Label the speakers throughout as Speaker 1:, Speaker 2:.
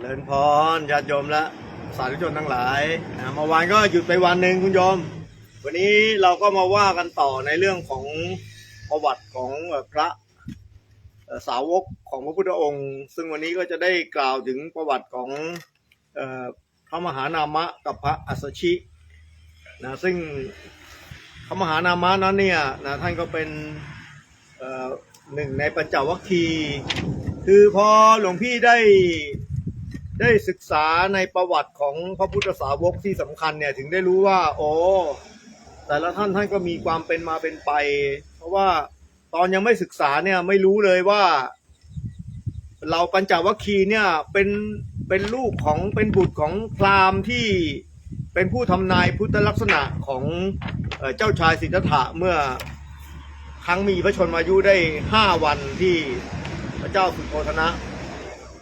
Speaker 1: เจริญพรญาติโยมและสาธุชนทั้งหลายนะเมื่อวานก็หยุดไปวันหนึ่งคุณโยม วันนี้เราก็มาว่ากันต่อในเรื่องของประวัติของพระสาวกของพระพุทธองค์ ซึ่งวันนี้ก็จะได้กล่าวถึงประวัติของอพระมหานามะกับพระอัสสชินะซึ่งพระมหานามะนั้นเนี่ยนะท่านก็เป็นหนึ่งในปัญจวัคคีย์คือพอหลวงพี่ได้ ได้ศึกษาในประวัติของพระพุทธสาวกที่สำคัญเนี่ยถึงได้รู้ว่า โอ้แต่ละท่านท่านก็มีความเป็นมาเป็นไป เพราะว่าตอนยังไม่ศึกษาเนี่ยไม่รู้เลยว่า เราปัญจวัคคีย์เนี่ยเป็นเป็นลูกของเป็นบุตรของพราหมณ์ที่เป็นผู้ทำนายพุทธลักษณะของเอ่อเจ้าชายสิทธัตถะเมื่อครั้งมีพระชนมายุได้ห้าวันที่พระเจ้าสุโธทนะ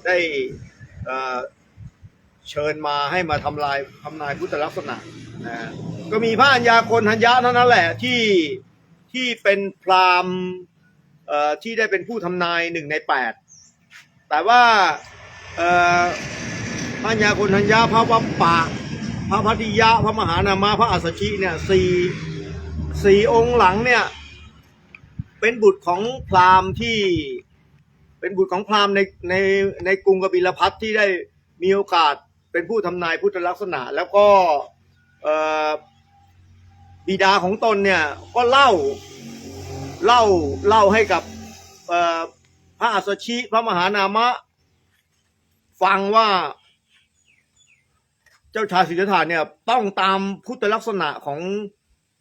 Speaker 1: ได้ เเชิญมาให้มาทำลายทำนายพุทธลักษณะนะก็มีพระอัญญาโกณทัญญะเท่านั้นแหละที่ที่เป็นพราหมณ์เอ่อที่ได้เป็นผู้ทำนายหนึ่งในแปดแต่ว่าเอ่อพระอัญญาโกณทัญญะพระวัปปะพระพัทิยะพระมหานามะพระอัสสชิเนี่ยสี่สี่องค์หลังเนี่ยเป็นบุตรของพราหมณ์ที่ เป็นบุตรของพราหมณ์ในในในกรุงกบิลพัทที่ได้มีโอกาสเป็นผู้ทำนายพุทธลักษณะ แล้วก็บิดาของตนเนี่ยก็เล่าเล่าเล่าให้กับพระอัสสชิพระมหานามะ ฟังว่า เจ้าชายสิทธัตถะเนี่ยต้องตามพุทธลักษณะของ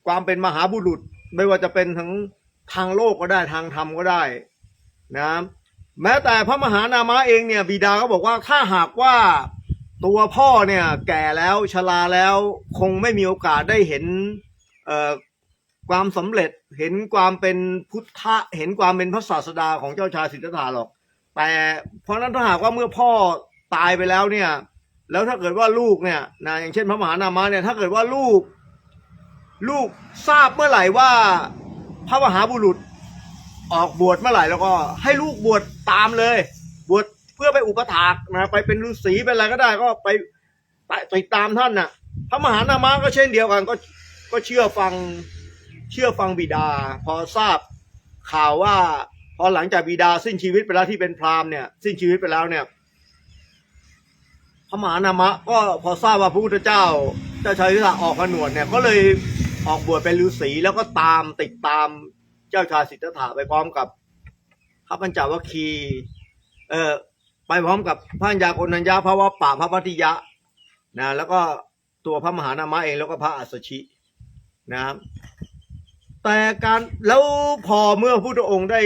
Speaker 1: ความเป็นมหาบุรุษ ไม่ว่าจะเป็นทั้งทางโลกก็ได้ทางธรรมก็ได้นะ แม้แต่พระมหานามะเองเนี่ยบิดาก็บอกว่าถ้าหากว่าตัวพ่อเนี่ยแก่แล้วชราแล้วคงไม่มีโอกาสได้เห็นเอ่อความสำเร็จเห็นความเป็นพุทธะเห็นความเป็นพระศาสดาของเจ้าชายสิทธัตถะหรอก แต่เพราะนั้นถ้าหากว่าเมื่อพ่อตายไปแล้วเนี่ย แล้วถ้าเกิดว่าลูกเนี่ยนะอย่างเช่นพระมหานามะเนี่ยถ้าเกิดว่าลูก ลูกทราบเมื่อไหร่ว่าพระมหาบุรุษ ออกบวชเมื่อไหร่แล้วก็ให้ลูกบวชตามเลย บวชเพื่อไปอุปถากนะไปเป็นฤาษีเป็นอะไรก็ได้ก็ไปติดตามท่านน่ะพระมหานามะก็เช่นเดียวกันก็ก็เชื่อฟังเชื่อฟังบิดา พอทราบข่าวว่า พอหลังจากบิดาสิ้นชีวิตไปแล้วที่เป็นพราหมณ์เนี่ยสิ้นชีวิตไปแล้วเนี่ยพระมหานามะก็พอทราบว่าพระพุทธเจ้าเจ้าชายสิทธัตถะออกขนวดเนี่ยก็เลยออกบวชเป็นฤาษีแล้วก็ตามติดตาม เจ้าชายสิทธัตถะไปพร้อมกับพระปัญจวัคคีเอ่อไปพร้อมกับพระัญญาโกนัญญาพระวัปปะพระพัทิยะนะแล้วก็ตัวพระมหานามะเองแล้วก็พระอัสสชินะครับแต่การแล้วพอเมื่อพระพุทธองค์ได้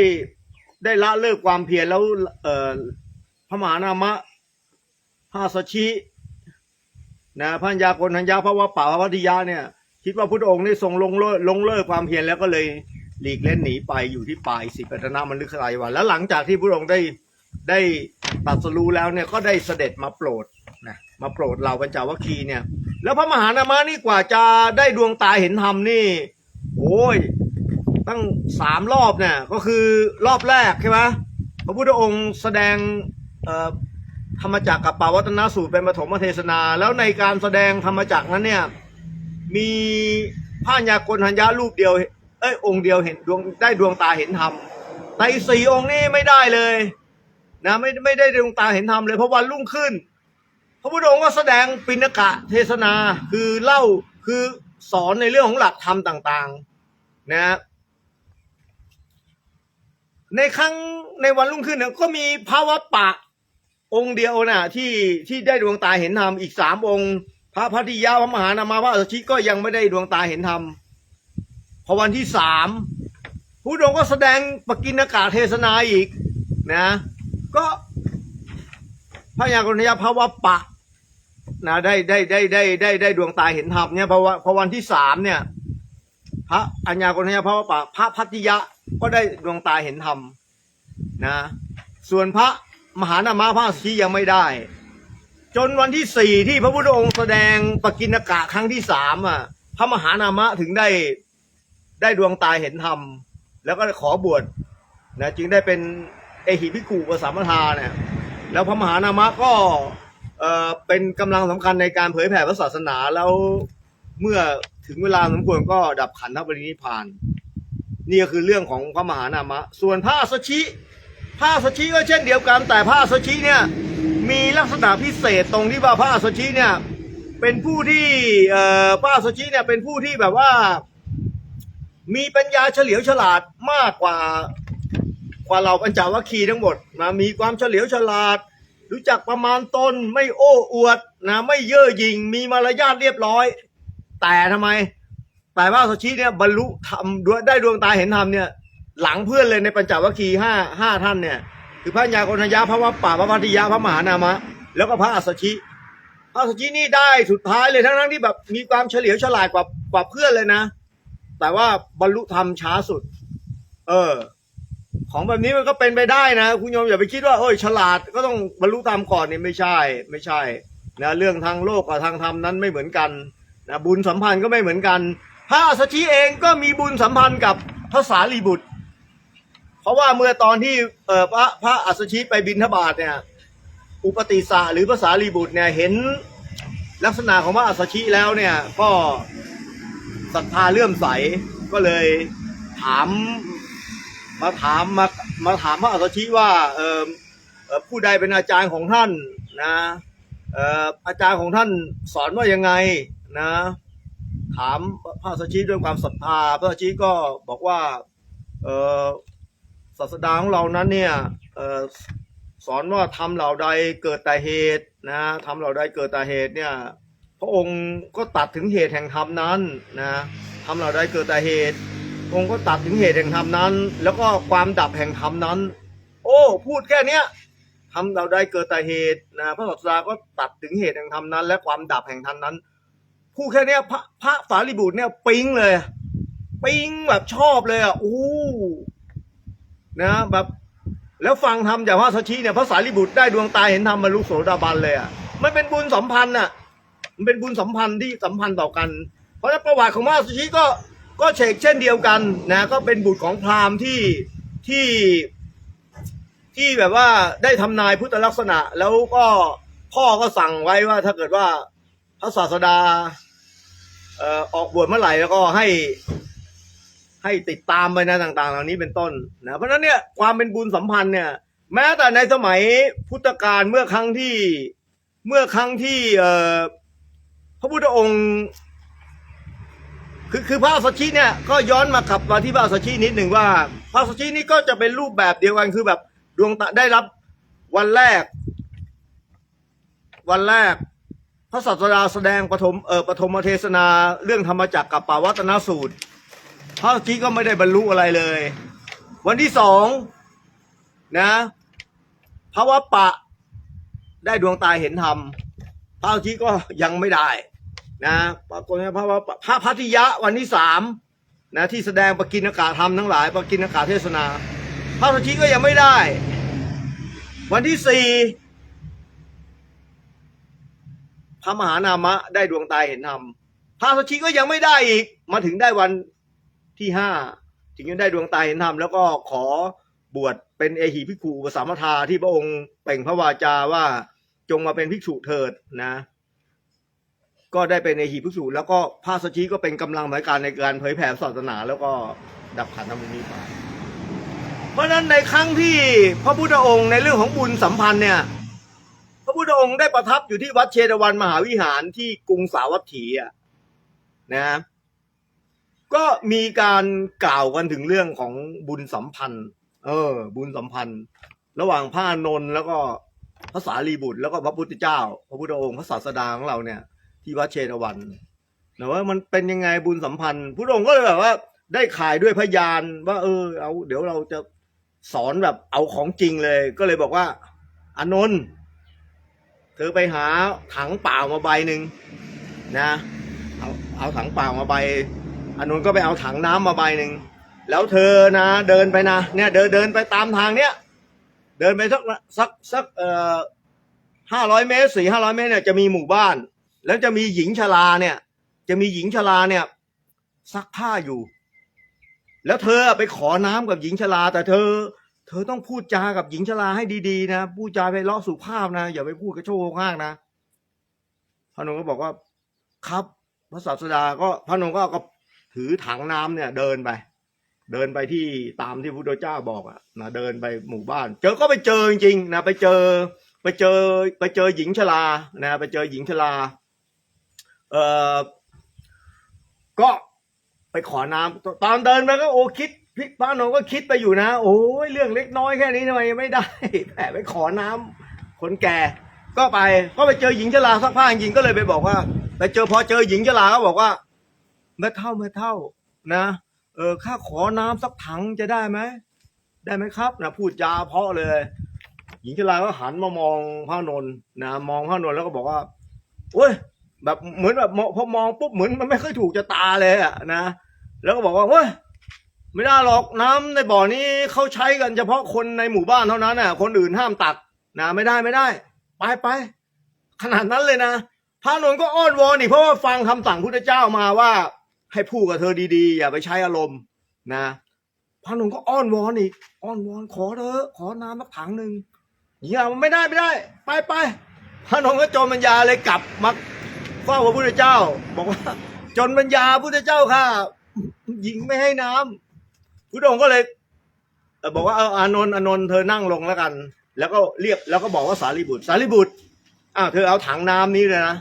Speaker 1: ได้ละเลิกความเพียรแล้วเอ่อพระมหานามะพระอัสสชินะพระัญญาโกณทัญญาพระวัปปะพระพัทิยะเนี่ยคิดว่าพุทธองค์ได้ทรงลงเลิกลงเลิกความเพียรแล้วก็เลย หลีกเล่นหนีไปอยู่ที่ปลายสิปัตนามันลึกสลายวันแล้วหลังจากที่พระองค์ได้ได้ตรัสรู้แล้วเนี่ยก็ได้เสด็จมาโปรดนะมาโปรดเหล่าปัญจวัคคีย์เนี่ยแล้วพระมหานามะนี่กว่าจะได้ดวงตาเห็นธรรมนี่ โอ้ยตั้งสามรอบเนี่ยก็คือรอบแรกใช่ไหมพระพุทธองค์แสดงธรรมจักรกับปาวัตนสูตรเป็นปฐมเทศนา แล้วในการแสดงธรรมจักรนั้นเนี่ยมีพระญากลทัญญารูปเดียว เอ้ยองค์เดียวเห็นดวงได้ดวงตาเห็นธรรมแต่อีกสี่องค์นี่ไม่ได้เลยนะไม่ไม่ได้ดวงตาเห็นธรรมเลยเพราะวันรุ่งขึ้น พระพุทธองค์ก็แสดงปิณกะเทศนาคือเล่าคือสอนในเรื่องของหลักธรรมต่างๆนะในครั้งในวันรุ่งขึ้นเนี่ยก็มีพระวัปปะองค์เดียวน่ะที่ที่ได้ดวงตาเห็นธรรมอีกสามองค์ พระพัทธิยาพระมหานามาพระอัสชิก็ยังไม่ได้ดวงตาเห็นธรรม พอวันที่สามผู้ดงก็แสดงปกิณกาเทศนาอีกนะ ก็พระยากรณยาพระวัปะนะได้ได้ได้ได้ได้ได้ดวงตาเห็นธรรมเนี่ยเพราะว่าพอวันที่สามเนี่ยพระอัญญากรณยาพระวัปะพระพัทธิยะก็ได้ดวงตาเห็นธรรมนะ ส่วนพระมหานามาพระสสชิยังไม่ได้ จนวันที่สี่ที่พระพุทธองค์แสดงปกิณกะครั้งที่สามอะพระมหานามะถึงได้ ได้ดวงตาเห็นธรรม แล้วก็ขอบวชนะจึงได้เป็นเอหิภิกขุปสัมทาเนี่ยแล้วพระมหานามะก็เอ่อเป็นกำลังสำคัญในการเผยแผ่พระศาสนาแล้วเมื่อถึงเวลาสมควรก็ดับขันธปรินิพานนี่ก็คือเรื่องของพระมหานามะ ส่วนพระสชิพระสชิก็เช่นเดียวกัน แต่พระสชิเนี่ยมีลักษณะพิเศษตรงที่ว่าพระสชิเนี่ยเป็นผู้ที่เอ่อพระสชิเนี่ยเป็นผู้ที่แบบว่า มีปัญญาเฉลียวฉลาดมากกว่ากว่าเราปัญจวัคคีย์ทั้งหมดนะมีความเฉลียวฉลาด รู้จักประมาณตนไม่โอ้อวดนะไม่เย่อหยิ่งมีมารยาทเรียบร้อย แต่ทำไมแต่ว่าสชิเนี่ยบรรลุธรรมด้วยได้ดวงตาเห็นธรรมเนี่ยหลังเพื่อนเลยในปัญจวัคคีย์ห้าห้าท่านเนี่ยคือพระญาโกณยะพระวัปปะพระพัทธิยะพระมหานามะ แล้วก็พระอัสสชิพระอัสสชินี่ได้สุดท้ายเลยทั้งทั้งที่แบบมีความเฉลียวฉลาดกว่ากว่าเพื่อนเลยนะ แต่ว่าบรรลุธรรมช้าสุด เออ ของแบบนี้มันก็เป็นไปได้นะ คุณโยมอย่าไปคิดว่าเอ้ยฉลาดก็ต้องบรรลุธรรมก่อนนี่ไม่ใช่ ไม่ใช่นะเรื่องทางโลกกับทางธรรมนั้นไม่เหมือนกันนะบุญสัมพันธ์ก็ไม่เหมือนกัน พระอัสชิเองก็มีบุญสัมพันธ์กับพระสารีบุตร เพราะว่าเมื่อตอนที่เออพระพระอัสชิไปบินทบาทเนี่ย อุปติสสะหรือพระสารีบุตรเนี่ยเห็นลักษณะของพระอัสชิแล้วเนี่ยก็ ศรัทธาเลื่อมใสก็เลยถามมาถามมามาถามพระอัสสชิว่าเออผู้ใดเป็นอาจารย์ของท่านนะเอ่ออาจารย์ของท่านสอนว่ายังไงนะ ถามพระอัสชิด้วยความศรัทธาพระอัสสชิก็บอกว่าเออศาสดาของเรานั้นเนี่ยเออสอนว่าทำเหล่าใดเกิดแต่เหตุนะทำเหล่าใดเกิดแต่เหตุเนี่ย พระองค์ก็ตัดถึงเหตุแห่งธรรมนั้นนะทำเหล่าใดเกิดแต่เหตุ องค์ก็ตัดถึงเหตุแห่งธรรมนั้น แล้วก็ความดับแห่งธรรมนั้น โอ้ พูดแค่เนี้ยทำเราได้เกิดแต่เหตุนะพระศาสดาก็ตัดถึงเหตุแห่งธรรมนั้น และความดับแห่งธรรมนั้นพูดแค่เนี้ยพระพระสารีบุตรเนี่ยปิ๊งเลยปิ๊งแบบชอบเลยอะอู้นะแบบแล้วฟังธรรมจากพระสัชชีเนี่ยพระสารีบุตรได้ดวงตาเห็นธรรมบรรลุโสดาบันเลยอะมันเป็นบุญสัมพันธ์อะ มันเป็นบุญสัมพันธ์ที่สัมพันธ์ต่อกัน เพราะฉะนั้นประวัติของพระสัชชีก็ก็เชกเช่นเดียวกันนะก็เป็นบุตรของพราหมณ์ที่ที่ที่แบบว่าได้ทำนายพุทธลักษณะ แล้วก็พ่อก็สั่งไว้ว่าถ้าเกิดว่าพระศาสดาเอ่อออกบวชเมื่อไหร่แล้วก็ให้ให้ติดตามไปนะต่างๆ เหล่านี้เป็นต้นนะเพราะฉะนั้นเนี่ยความเป็นบุญสัมพันธ์เนี่ย แม้แต่ในสมัยพุทธกาลเมื่อครั้งที่เมื่อครั้งที่เอ่อ พระพุทธองค์คือคือพระสัชชีเนี่ยก็ย้อนมากลับมาที่พระสัชชีนิดหนึ่งว่า พระสัชชีนี่ก็จะเป็นรูปแบบเดียวกันคือแบบดวงตาได้รับวันแรก วันแรก พระศาสดาแสดงปฐมเออปฐมเทศนาเรื่องธรรมจักรกับปาวัตนสูตร พระสัชชีก็ไม่ได้บรรลุอะไรเลย วันที่สองนะพระวัปปะได้ดวงตาเห็นธรรมพระสัชชีก็ยังไม่ได้ นะปรากฏว่าพระพระพัทธิยะวันที่สามนะที่แสดงปกิณกาธรรมทั้งหลายปกิณกาศเทศนา พระสัชชีก็ยังไม่ได้ วันที่สี่พระมหานามะได้ดวงตาเห็นธรรมพระสัชชีก็ยังไม่ได้อีก มาถึงได้วันที่ห้าถึงจะได้ดวงตาเห็นธรรมแล้วก็ขอบวชเป็นเอหิภิกขุปสามทาที่พระองค์เป่งพระวาจาว่าจงมาเป็นภิกษุเถิดนะ ก็ได้เป็นในหีภิกษุแล้วก็พระสชีก็เป็นกำลังในการในการเผยแผ่ศาสนา แล้วก็ดับขันธรรมนี้ไปเพราะฉะนั้นในครั้งที่พระพุทธองค์ในเรื่องของบุญสัมพันธ์เนี่ย พระพุทธองค์ได้ประทับอยู่ที่วัดเชตวันมหาวิหารที่กรุงสาวัตถีอะนะก็มีการกล่าวกันถึงเรื่องของบุญสัมพันธ์ เออ บุญสัมพันธ์ ระหว่างพระอานนท์แล้วก็พระสารีบุตร แล้วก็พระพุทธเจ้า พระพุทธองค์พระศาสดาของเราเนี่ย ที่วัดเชตวันแต่ว่ามันเป็นยังไงบุญสัมพันธ์พระองค์ก็เลยแบบว่า ได้ขายด้วยพยานว่า เออ เอา เดี๋ยวเราจะสอนแบบเอาของจริงเลย ก็เลยบอกว่าอานนท์เธอไปหาถังเปล่ามาใบหนึ่งนะเอาเอาถังเปล่ามาใบอานนท์ก็ไปเอาถังน้ำมาใบหนึ่งแล้วเธอนะ เดินไปนะเนี่ยเดินเดินไปตามทางเนี้ยเดินไปสักสักสักเอ่อห้าร้อยเมตรสี่ห้าร้อยเมตรเนี่ยจะมีหมู่บ้าน แล้วจะมีหญิงชราเนี่ย จะมีหญิงชราเนี่ยซักผ้าอยู่ แล้วเธอไปขอน้ำกับหญิงชราแต่เธอ เธอต้องพูดจากับหญิงชราให้ดีๆนะพูดจาไปเลาะสุภาพนะอย่าไปพูดกระโชกห้างนะระนนท์ก็บอกว่า ครับพระศาสดาก็พระนนท์ก็ก็ถือถังน้ำเนี่ยเดินไป เดินไปที่ตามที่พระพุทธเจ้าบอกอะนะเดินไปหมู่บ้าน เจอก็ไปเจอจริงๆนะไปเจอ ไปเจอไปเจอหญิงชรานะไปเจอหญิงชรา เออก็ไปขอน้ำตอนเดินไปก็โอ้คิดพี่พระนนท์ก็คิดไปอยู่นะ โอ้ยเรื่องเล็กน้อยแค่นี้ทำไมไม่ได้แหมไปขอน้ำคนแก่ ก็ไปก็ไปเจอหญิงชราซักผ้าจริงก็เลยไปบอกว่าไปเจอพอเจอหญิงชราก็บอกว่าแม่เท่าแม่เท่านะเออข้าขอน้ำสักถังจะได้ไหมได้ไหมครับนะพูดจาเพาะเลย หญิงชราก็หันมามองพระนนท์นะมองพระนนท์แล้วก็บอกว่าโอ้ย แบบเหมือนแบบพอมองปุ๊บเหมือนมันไม่ค่อยถูกจะตาเลยอะนะแล้วก็บอกว่าเฮ้ยไม่ได้หรอกน้ำในบ่อนี้เขาใช้กันเฉพาะคนในหมู่บ้านเท่านั้นน่ะ คนอื่นห้ามตักนะไม่ได้ไม่ได้ ไปไปขนาดนั้นเลยนะพระนนท์ก็อ้อนวอนอีกเพราะว่าฟังคำสั่งพุทธเจ้ามาว่า ให้พูดกับเธอดีๆ อย่าไปใช้อารมณ์นะพระนนท์ก็อ้อนวอนอีกอ้อนวอนขอเธอะขอน้ำสักถังหนึ่งอย่าไม่ได้ไม่ได้ ไปไปพระนนท์ก็จนปัญญาเลยกลับมา เฝ้าพระพุทธเจ้า บอกว่า จนปัญญาพุทธเจ้าค่ะหญิงไม่ให้น้ำพุทธองค์ก็เลยบอกว่าเอออานนท์อานนท์เธอนั่งลงแล้วกัน แล้วก็เรียกแล้วก็บอกว่าสารีบุตร สารีบุตรอ้าวเธอเอาถังน้ำนี้เลยนะ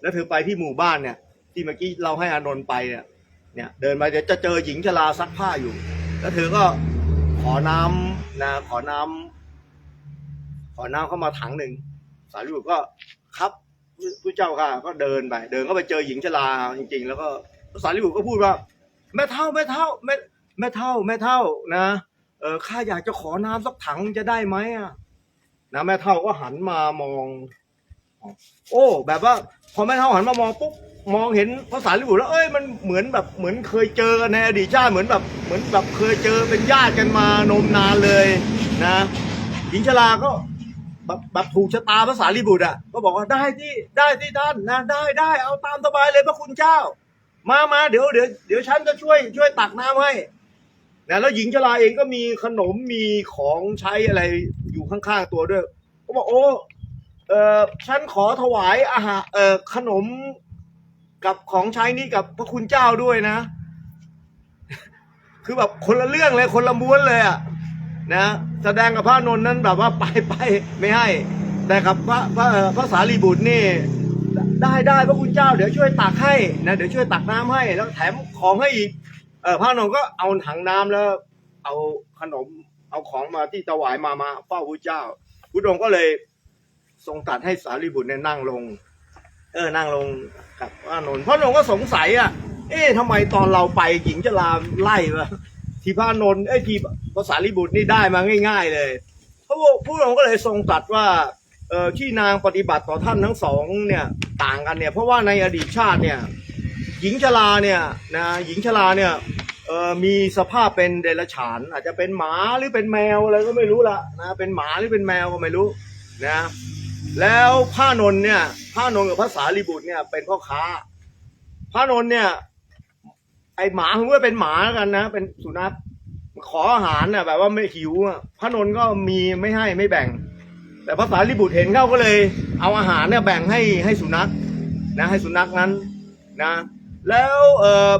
Speaker 1: แล้วเธอไปที่หมู่บ้านเนี่ย ที่เมื่อกี้เราให้อานนท์ไปเนี่ยเนี่ยเดินไปเดี๋ยวจะเจอหญิงชราซักผ้าอยู่ แล้วเธอก็ขอน้ำนะขอน้ำขอน้ำเข้ามาถังหนึ่งสารีบุตรก็ครับ ผู้เจ้าค่ะ ก็เดินไป เดินก็ไปเจอหญิงชราจริง ๆ แล้วก็สารีบุตรก็พูดว่า แม่เท่าแม่เท่าแม่แม่เท่าแม่เท่านะเออข้าอยากจะขอน้ำสักถังจะได้ไหมอะนะแม่เท่าก็หันมามอง โอ้ แบบว่า พอแม่เท่าหันมามองปุ๊บมองเห็นภาษาลิบุแล้วเอ้ยมันเหมือนแบบเหมือนเคยเจอกันในอดีตชาติเหมือนแบบเหมือนแบบเคยเจอเป็นญาติกันมานมนานเลยนะหญิงชราก็ แบบแบบถูกชะตาภาษาลิบุตรอะก็บอกว่าได้ที่ได้ที่ท่านนะได้ได้เอาตามสบายเลยพระคุณเจ้า มามาเดี๋ยวเดี๋ยวเดี๋ยวฉันจะช่วยช่วยตักน้ำให้นะแล้วหญิงชราเองก็มีขนมมีของใช้อะไรอยู่ข้างๆตัวด้วย ก็บอกโอ้เออฉันขอถวายอาหารเออขนมกับของใช้นี้กับพระคุณเจ้าด้วยนะ คือแบบคนละเรื่องเลยคนละม้วนเลยอะ นะแสดงกับพระนนท์นั้นแบบว่าไปไปไม่ให้ แต่กับพระพระพระสารีบุตรนี่ได้ได้พระคุณเจ้าเดี๋ยวช่วยตักให้นะเดี๋ยวช่วยตักน้ำให้แล้วแถมของให้อีกเออพระนนท์ก็เอาถังน้ำแล้ว เอาขนมเอาของมาที่ถวายมามาเฝ้าพระเจ้าพระองค์ก็เลยทรงตัดให้สารีบุตรเนี่ยนั่งลง เออนั่งลงกับพระนนท์พระนนท์ก็สงสัยอะเอ๊ะทำไมตอนเราไปหญิงจะลาไล่มา ทีพระนนท์ไอ้ยที่พระสารีบุตรนี่ได้มาง่าย ๆ เลยพระผู้องค์ก็เลยทรงตรัสว่าเอ่อที่นางปฏิบัติต่อท่านทั้งสองเนี่ยต่างกันเนี่ยเพราะว่าในอดีตชาติเนี่ยหญิงชราเนี่ยนะหญิงชราเนี่ยเอ่อมีสภาพเป็นเดรัจฉาน อาจจะเป็นหมาหรือเป็นแมวอะไรก็ไม่รู้ละนะเป็นหมาหรือเป็นแมวก็ไม่รู้นะแล้วพระนนท์เนี่ยพระนนท์กับพระสารีบุตรเนี่ยเป็นพ่อค้าพระนนท์เนี่ย ไอหมาคือว่าเป็นหมาแล้วกันนะ เป็นสุนัขขออาหารน่ะ แบบว่าไม่หิวอะพระนนท์ก็มีไม่ให้ไม่แบ่ง แต่พระสารีบุตรเห็นเขาก็เลย เอาอาหารเนี่ยแบ่งให้ให้สุนัขนะ ให้สุนัขนั้นนะ แล้วเออ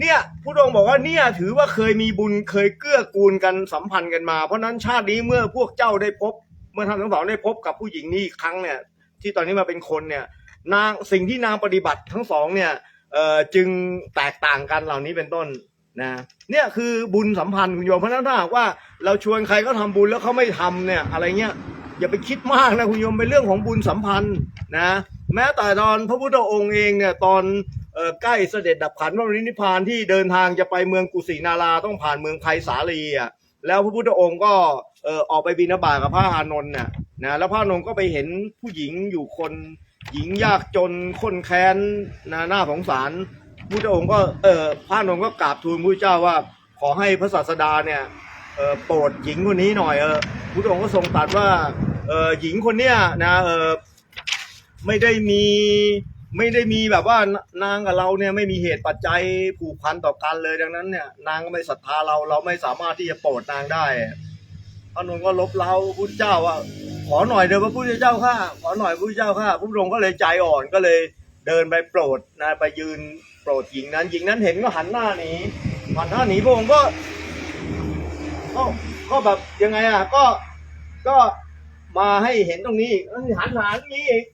Speaker 1: เนี่ยผู้องค์บอกว่าเนี่ยถือว่าเคยมีบุญเคยเกื้อกูลกันสัมพันธ์กันมา เพราะนั้นชาตินี้เมื่อพวกเจ้าได้พบ เมื่อท่านทั้งสองได้พบกับผู้หญิงนี้อีกครั้งเนี่ย ที่ตอนนี้มาเป็นคนเนี่ย นางสิ่งที่นางปฏิบัติทั้งสองเนี่ย เอ่อจึงแตกต่างกันเหล่านี้เป็นต้นนะเนี่ยคือบุญสัมพันธ์คุณโยมเพราะฉะนั้นถ้าหากว่าเราชวนใครก็ทำบุญแล้วเขาไม่ทำเนี่ยอะไรเงี้ยอย่าไปคิดมากนะคุณโยมเป็นเรื่องของบุญสัมพันธ์นะแม้แต่ตอนพระพุทธองค์เองเนี่ยตอนออใกล้เสด็จดับขันพระนิพพานที่เดินทางจะไปเมืองกุสินาราต้องผ่านเมืองไผ่สาลีอะแล้วพระพุทธองค์ก็ออกไปบิณฑบาตกับพระอานนท์น่ะนะแล้วพระอานนท์ก็ไปเห็นผู้หญิงอยู่คน หญิงยากจนคนแค้นนาหน้าสงสารพุทธองค์ก็เออพระนงค์ก็กราบทูลพระเจ้าว่า ขอให้พระศาสดาเนี่ยเออโปรดหญิงคนนี้หน่อยเออพุทธองค์ก็ทรงตรัสว่าเออหญิงคนเนี้ยนะเออไม่ได้มีไม่ได้มีแบบว่านางกับเราเนี่ยไม่มีเหตุปัจจัยผูกพันต่อกันเลยดังนั้นเนี่ยนางก็ไม่ศรัทธาเราเราไม่สามารถที่จะโปรดนางได้ พระนนท์ก็ลบเล้าพุทธเจ้าว่าขอหน่อยเดี๋ยวพระพุทธเจ้าข้าขอหน่อยพระพุทธเจ้าข้าพระองค์ก็เลยใจอ่อนก็เลยเดินไปโปรดนะไปยืนโปรดหญิงนั้นหญิงนั้นเห็นก็หันหน้าหนีหันหน้าหนีพระองค์ก็ก็ก็แบบยังไงอะก็ก็มาให้เห็นตรงนี้อีกหันหางนี้อีก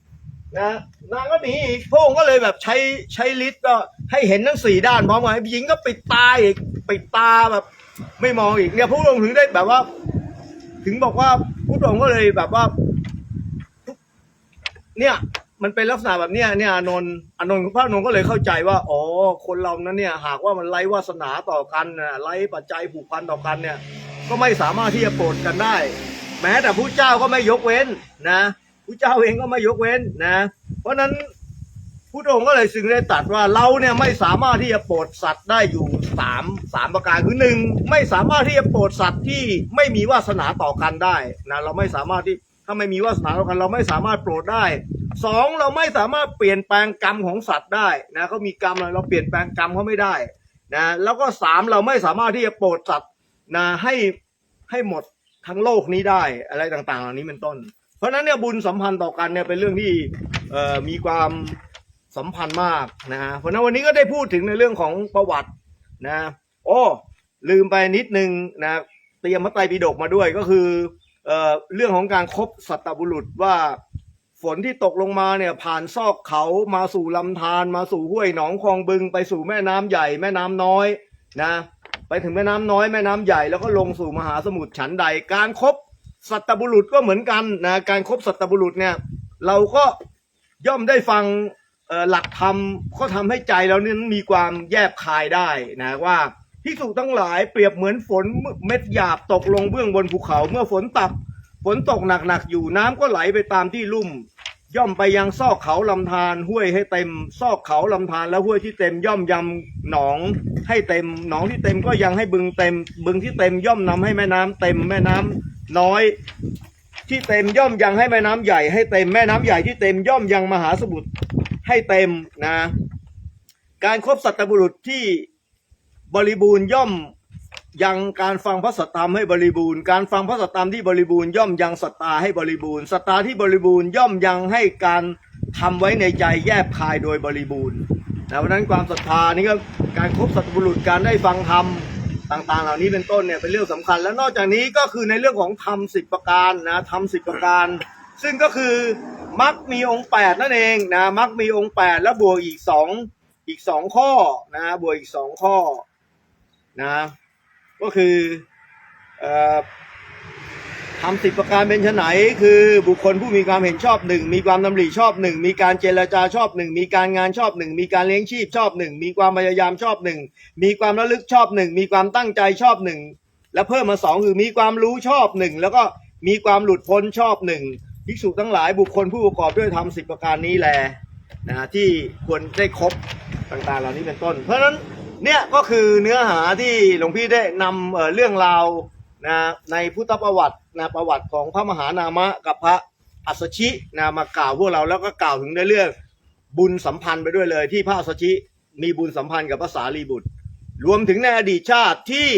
Speaker 1: นะนางก็หนีอีกพระองค์ก็เลยแบบใช้ใช้ฤทธิ์ก็ให้เห็นทั้งสี่ด้านพร้อมกันหญิงก็ปิดตาอีกปิดตาแบบ ไม่มองอีกเนี่ยพระองค์ถึงได้แบบว่า ถึงบอกว่าพระองค์ก็เลยแบบว่า เนี่ยมันเป็นลักษณะแบบเนี้ยเนี่ยอนนท์อนนท์พระอนนท์ก็เลยเข้าใจว่า อ๋อ คนเรานั้นเนี่ย หากว่ามันไร้วาสนาต่อกันนะไร้ปัจจัยผูกพันต่อกันเนี่ย ก็ไม่สามารถที่จะโปรดกันได้ แม้แต่พระเจ้าก็ไม่ยกเว้นนะพระเจ้าเองก็ไม่ยกเว้นนะ เพราะฉะนั้นพระองค์ก็เลยจึงได้ตรัสว่าเราเนี่ยไม่สามารถที่จะโปรดสัตว์ได้อยู่ สามสามประการคือหนึ่งไม่สามารถที่จะโปรดสัตว์ที่ไม่มีวาสนาต่อกันได้นะเราไม่สามารถที่ถ้าไม่มีวาสนาต่อกัน เราไม่สามารถโปรดได้สองเราไม่สามารถเปลี่ยนแปลงกรรมของสัตว์ได้นะเขามีกรรมอะไรเราเปลี่ยนแปลงกรรมเขาไม่ได้นะแล้วก็สามเราไม่สามารถที่จะโปรดสัตว์นะให้ให้หมดทั้งโลกนี้ได้อะไรต่างๆ เหล่านี้เป็นต้น เพราะฉะนั้นเนี่ยบุญสัมพันธ์ต่อกันเนี่ยเป็นเรื่องที่เอ่อมีความสัมพันธ์มากนะฮะเพราะฉะนั้นวันนี้ก็ได้พูดถึงในเรื่องของประวัติ นะ โอ้ลืมไปนิดนึงนะเตรียมพระไตรปิฎกมาด้วยก็คือเอ่อเรื่องของการครบสัตบุรุษว่า ฝนที่ตกลงมาเนี่ยผ่านซอกเขามาสู่ลำธารมาสู่ห้วยหนองคลองบึง ไปสู่แม่น้ำใหญ่แม่น้ำน้อยนะ ไปถึงแม่น้ำน้อยแม่น้ำใหญ่แล้วก็ลงสู่มหาสมุทรฉันใด การครบสัตบุรุษก็เหมือนกันนะการครบสัตบุรุษเนี่ย เราก็ย่อมได้ฟัง หลักธรรมก็ทำให้ใจเราเนี่ยมีความแยบคายได้นะว่าพิสูจทั้งหลายเปรียบเหมือนฝนเม็ดหยาบตกลงเบื้องบนภูเขาเมื่อฝนตักฝนตกหนักๆอยู่น้ำก็ไหลไปตามที่ลุ่ม ย่อมไปยังซอกเขาลำธารห้วยให้เต็ม ซอกเขาลำธารแล้วห้วยที่เต็มย่อมยำหนองให้เต็มหนองที่เต็มก็ยังให้บึงเต็ม บึงที่เต็มย่อมนำให้แม่น้ำเต็มแม่น้ำน้อยที่เต็มย่อมยังให้แม่น้ำใหญ่ให้เต็มแม่น้ำใหญ่ที่เต็มย่อมยังมหาสมุทร ให้เต็มนะ การครบสัตบุรุษที่บริบูรณ์ย่อมยังการฟังพระสัตธรรมให้บริบูรณ์ การฟังพระสัตธรรมที่บริบูรณ์ย่อมยังสัตตาให้บริบูรณ์สัตตาที่บริบูรณ์ย่อมยังให้การทำไว้ในใจแยบคายโดยบริบูรณ์นะเพราะนั้นความศรัทธานี่ก็การครบสัตบุรุษการได้ฟังธรรมต่างๆ เหล่านี้เป็นต้นเนี่ยเป็นเรื่องสำคัญ และนอกจากนี้ก็คือในเรื่องของธรรมสิบประการนะธรรมสิบประการ ซึ่งก็คือ มักมีองค์แปดนั่นเองนะมักมีองค์แปดแล้วบวกอีกสองอีกสองข้อนะบวกอีกสองข้อนะก็คือเอ่อทำสิบประการเป็นไนคือบุคคลผู้มีความเห็นชอบหนึ่งมีความดำริชอบหนึ่งมีการเจรจาชอบหนึ่งมีการงานชอบหนึ่งมีการเลี้ยงชีพชอบหนึ่งมีความพยายามชอบหนึ่งมีความระลึกชอบหนึ่งมีความตั้งใจชอบหนึ่งและเพิ่มมาสองคือมีความรู้ชอบหนึ่งแล้วก็มีความหลุดพ้นชอบหนึ่ง ภิกษุทั้งหลายบุคคลผู้ประกอบด้วยธรรมสิบประการนี้แลนะที่ควรได้ครบต่างๆเหล่านี้เป็นต้น เพราะฉะนั้นเนี่ยก็คือเนื้อหาที่หลวงพี่ได้นำเอ่อเรื่องราวนะในพุทธประวัตินะประวัติของพระมหานามะกับพระอัสสชินะมากล่าวพวกเราแล้วก็กล่าวถึงในเรื่องบุญสัมพันธ์ไปด้วยเลย ที่พระอัสสชิมีบุญสัมพันธ์กับพระสารีบุตร รวมถึงในอดีตชาติที่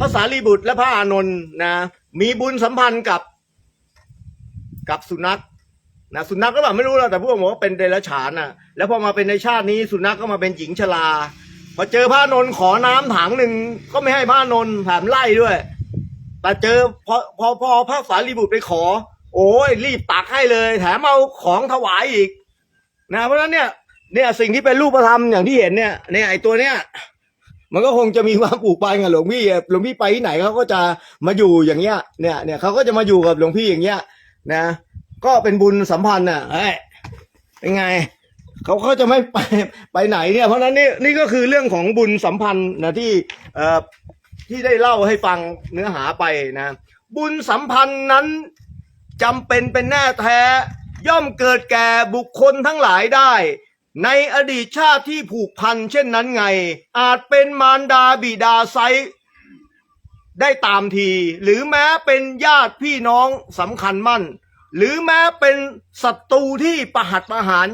Speaker 1: พระสารีบุตรและพระอานนท์นะมีบุญสัมพันธ์กับ กับสุนัขนะสุนัขก็แบบไม่รู้แล้วแต่พวกบอกว่าเป็นเดรัจฉานนะแล้วพอมาเป็นในชาตินี้สุนัขก็มาเป็นหญิงชราพอเจอพระนนท์ขอน้ำถังหนึ่งก็ไม่ให้พระนนท์แถมไล่ด้วย แต่เจอพอพอพอพระสารีบุตรไปขอ โอ้ยรีบตักให้เลย แถมเอาของถวายอีก นะเพราะฉะนั้นเนี่ยเนี่ยสิ่งที่เป็นรูปธรรมอย่างที่เห็นเนี่ยเนี่ยไอตัวเนี้ยมันก็คงจะมีความผูกพันกับหลวงพี่หลวงพี่ไปที่ไหนเขาก็จะมาอยู่อย่างเงี้ยเนี่ยเนี่ยเขาก็จะมาอยู่กับหลวงพี่อย่างเงี้ย นะ ก็เป็นบุญสัมพันธ์น่ะเฮ้ยเป็นไงเขาเขาจะไม่ไปไปไหนเนี่ย เพราะฉะนั้นนี่นี่ก็คือเรื่องของบุญสัมพันธ์นะที่เอ่อที่ได้เล่าให้ฟังเนื้อหาไปนะ บุญสัมพันธ์นั้นจำเป็นเป็นแน่แท้ ย่อมเกิดแก่บุคคลทั้งหลายได้ ในอดีตชาติที่ผูกพันเช่นนั้นไง อาจเป็นมารดาบิดาไซ ได้ตามที หรือแม้เป็นญาติพี่น้องสำคัญมั่น หรือแม้เป็นศัตรูที่ประหัตประหาร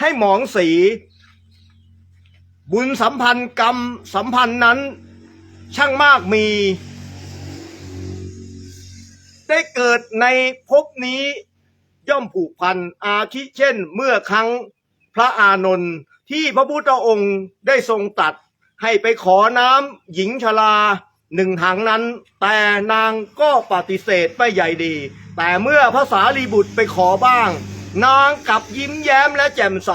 Speaker 1: ให้หมองสี บุญสัมพันธ์กรรมสัมพันธ์นั้น ช่างมากมี ได้เกิดในภพนี้ย่อมผูกพันอาทิเช่นเมื่อครั้งพระอานนท์ที่พระพุทธองค์ได้ทรงตัด ให้ไปขอน้ำหญิงชราหนึ่งถังนั้น แต่นางก็ปฏิเสธไม่ใหญ่ดี แต่เมื่อพระสารีบุตรไปขอบ้าง นางกลับยิ้มแย้มและแจ่มใส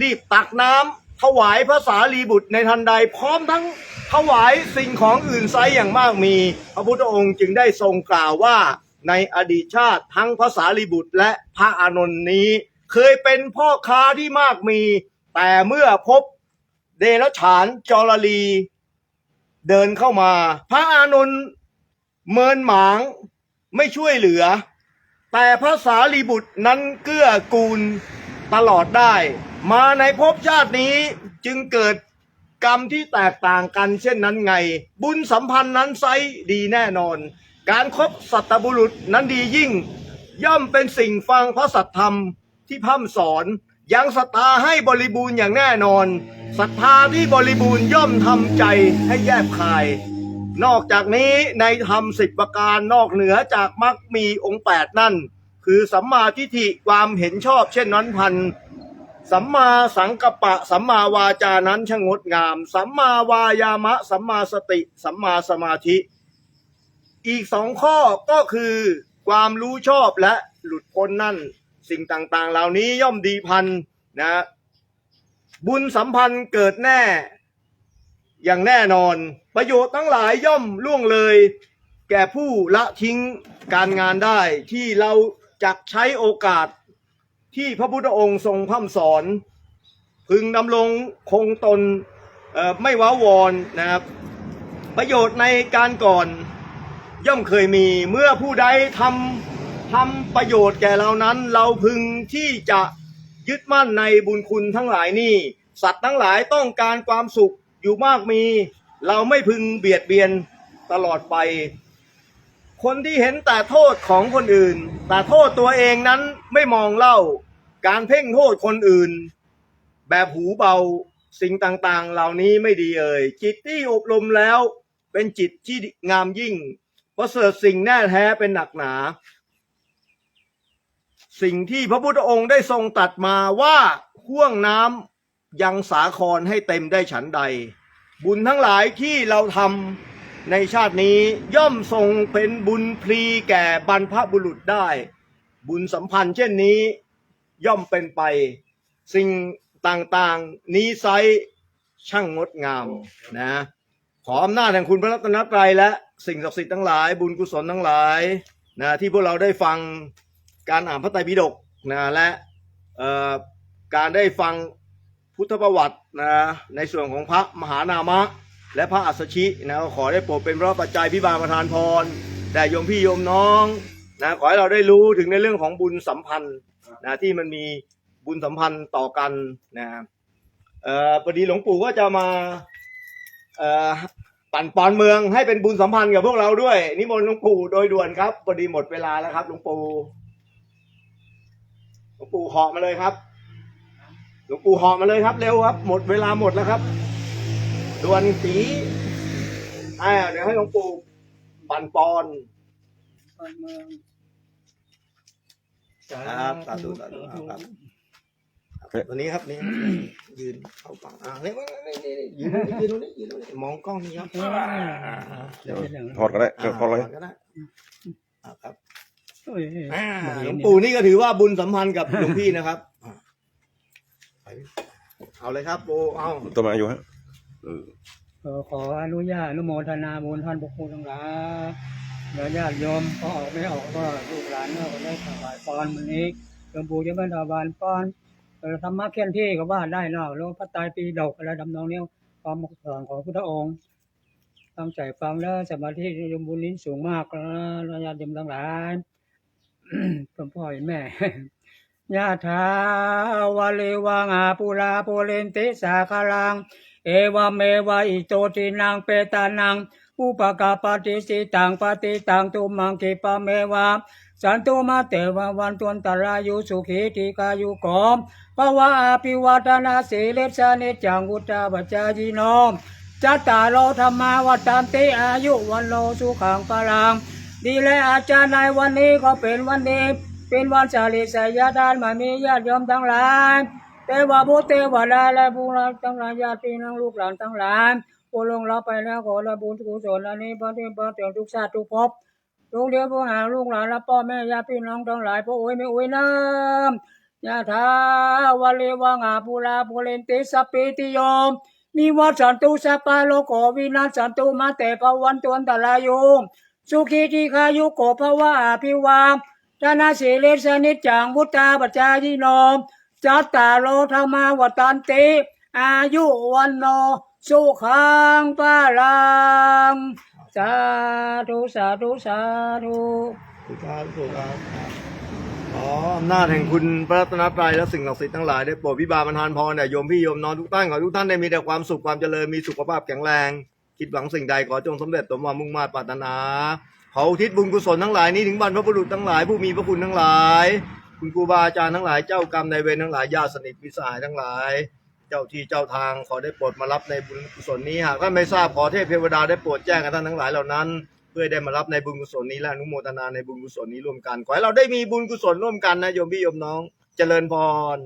Speaker 1: รีบตักน้ำถวายพระสารีบุตรในทันใดพร้อมทั้งถวายสิ่งของอื่นไซอย่างมากมี พระพุทธองค์จึงได้ทรงกล่าวว่าในอดีตชาติทั้งพระสารีบุตรและพระอานนท์นี้ เคยเป็นพ่อค้าที่มากมี แต่เมื่อพบ เดรัจฉานจรลี เดินเข้ามา พระอานนท์เมินหมางไม่ช่วยเหลือ แต่พระสารีบุตรนั้นเกื้อกูลตลอดได้ มาในภพชาตินี้จึงเกิดกรรมที่แตกต่างกันเช่นนั้นไง บุญสัมพันธ์นั้นไซดีแน่นอน การครบสัตบุรุษนั้นดียิ่ง ย่อมเป็นสิ่งฟังพระสัทธรรมที่พร่ำสอน ยังศรัทธาให้บริบูรณ์อย่างแน่นอนศรัทธาที่บริบูรณ์ย่อมทำใจให้แยบคาย นอกจากนี้ในธรรมสิบประการนอกเหนือจากมรรคมีองค์แปดนั่น คือสัมมาทิฏฐิความเห็นชอบเช่นนั้นพันสัมมาสังกัปปะ สัมมาวาจานั้นช่างงดงาม สัมมาวายามะ สัมมาสติ สัมมาสมาธิ อีกสองข้อก็คือความรู้ชอบและหลุดพ้นนั่น สิ่งต่างๆ เหล่านี้ย่อมดีพันนะบุญสัมพันธ์เกิดแน่ อย่างแน่นอน ประโยชน์ทั้งหลายย่อมล่วงเลย แก่ผู้ละทิ้งการงานได้ที่เราจักใช้โอกาสที่พระพุทธองค์ทรงพร่ำสอน พึงดำรงคงตนไม่ว้าวอนนะครับ ประโยชน์ในการก่อนย่อมเคยมีเมื่อผู้ใดทำ ทำประโยชน์แก่เรานั้น เราพึงที่จะยึดมั่นในบุญคุณทั้งหลายนี่ สัตว์ทั้งหลายต้องการความสุขอยู่มากมี เราไม่พึงเบียดเบียนตลอดไป คนที่เห็นแต่โทษของคนอื่น แต่โทษตัวเองนั้นไม่มองเล่า การเพ่งโทษคนอื่น แบบหูเบาสิ่งต่างๆ เหล่านี้ไม่ดีเอ่ยจิตที่อบรมแล้วเป็นจิตที่งามยิ่งประเสริฐสิ่งแน่แท้เป็นหนักหนา สิ่งที่พระพุทธองค์ได้ทรงตัดมาว่าห่วงน้ำยังสาครให้เต็มได้ฉันใด บุญทั้งหลายที่เราทำในชาตินี้ย่อมทรงเป็นบุญพลีแก่บรรพบุรุษได้ บุญสัมพันธ์เช่นนี้ย่อมเป็นไป สิ่งต่างๆ นี้ไซช่างงดงามนะขออำนาจแห่งคุณพระรัตนตรัยและสิ่งศักดิ์สิทธิ์ทั้งหลาย บุญกุศลทั้งหลายนะที่พวกเราได้ฟัง การอ่านพระไตรปิฎกนะและการได้ฟังพุทธประวัตินะในส่วนของพระมหานามะ และพระอัสสชินะก็ขอได้โปรดเป็นพระปัจจัยพิบาลประทานพรแต่โยมพี่โยมน้องนะขอให้เราได้รู้ถึงในเรื่องของบุญสัมพันธ์นะที่มันมีบุญสัมพันธ์ต่อกันนะเอ่อพอดีหลวงปู่ก็จะมาเอ่อปั่นปอนเมืองให้เป็นบุญสัมพันธ์กับพวกเราด้วย นิมนต์หลวงปู่โดยด่วนครับพอดีหมดเวลาแล้วครับหลวงปู่ หลวงปู่เหาะมาเลยครับ หลวงปู่เหาะมาเลยครับ เร็วครับ หมดเวลาหมดแล้วครับด่วนสีอ่าเดี๋ยวให้หลวงปู่ปั่นปอนครับสาธุสาธุครับครับตัวนี้ครับนี่ยืนเข้าฝั่งอ่าเนี่ยนี่นี่นี่ยืนยืนตรงนี้ยืนตรงนี้มองกล้องนี่ครับ
Speaker 2: ถอดก็ได้ถอดเลย
Speaker 1: ก็ได้อ่าครับ อ่าหลวงปู่นี่ก็ถือว่าบุญสัมพันธ์กับหลวงพี่นะครับอ่าไปเอาเลยครับปู่เอา
Speaker 2: ตัวมาอยู่ฮะเออ
Speaker 3: เอ่อขออนุญาตอนุโมทนาบุญท่านพระครูทั้งหลายแล้วญาติโยมก็ออกไม่ออกก็ลูกหลานก็ได้ถวายพรวันนี้หลวงปู่จะมาถวายพรเอ่อธรรมะเขียนที่ก็ว่าได้เนาะแล้วพระไตรปิฎกอะไรดำนองเนี้ยความมกสอนของพุทธองค์ตั้งใจฟังแล้วสมาธิยมบุญลิ้นสูงมากแล้วญาติโยมทั้งหลาย หลวงพ่อเห็นแม่ยะถาวาเลวังอาปุราโปเรนติสาคารัง เอวเมวะอิโตตินังเปตานัง อุปกาปฏิสิตังปฏิตังตุมังกิปะเมวะสันตุมาเตวะวันตุนตรายุสุขีติกายุกอมปวะอาภิวัตนาสีเลสานิจังวุตาปัจจายิโนจัตตารโอธรรมาวัฏันติอายุวันโลสุขังปรัง ดีเลยอาจารย์ในวันนี้ก็เป็นวันดี เป็นวันสาลิสยดานมามีญาติโยมทั้งหลายเทวบุตรเทวดาและผู้รักทั้งหลายญาติพี่น้องลูกหลานทั้งหลายผู้ลงรับไปแล้วขอรับบุญกุศลอันนี้พระเทพพระเถรทุกชาติทุกภพลูกเดียวผู้หาลูกหลานและพ่อแม่ญาติพี่น้องทั้งหลายพระโอ้ยไม่โอ้ยน้ำยะถาวะเลวังอาภูลาภูเรนติสปิติโยมนิวัตสันตุสัพพะโลกวินาสันตุมาเตภวันตุอันตรายโย สุขีทีขายุโกภวะอภิวามธนาสีเลสนิจจังพุทธาปัจจายิโนมจัตตาโลธรรมาวตันติ อายุวันโน สุขังปะลังสาธุสาธุสาธุ
Speaker 1: ถูกครับถูกครับอ๋ออำนาจแห่งคุณพระรัตนตรัยและสิ่งศักดิ์สิทธิ์ทั้งหลายได้โปรดพิบาลประทานพรแด่โยมพี่โยมน้องทุกท่านขอทุกท่านได้มีแต่ความสุขความเจริญมีสุขภาพแข็งแรง คิดหวังสิ่งใดขอจงสำเร็จสมความมุ่งมา่ปรารถนาขออุทิศบุญกุศลทั้งหลายนี้ถึงบรรพบุรุษทั้งหลายผู้มีพระคุณทั้งหลาย คุณครูบาอาจารย์ทั้งหลายเจ้ากรรมนายเวรทั้งหลายญาติสนิทมิสหายทั้งหลาย เจ้าที่เจ้าทางขอได้โปรดมารับในบุญกุศลนี้หากท่านไม่ทราบขอเทพเทวดาได้โปรดแจ้งกับท่านทั้งหลายเหล่านั้น เพื่อได้มารับในบุญกุศลนี้และอนุโมทนาในบุญกุศลนี้ร่วมกันขอให้เราได้มีบุญกุศลร่วมกันนะโยมพี่โยมน้องเจริญพร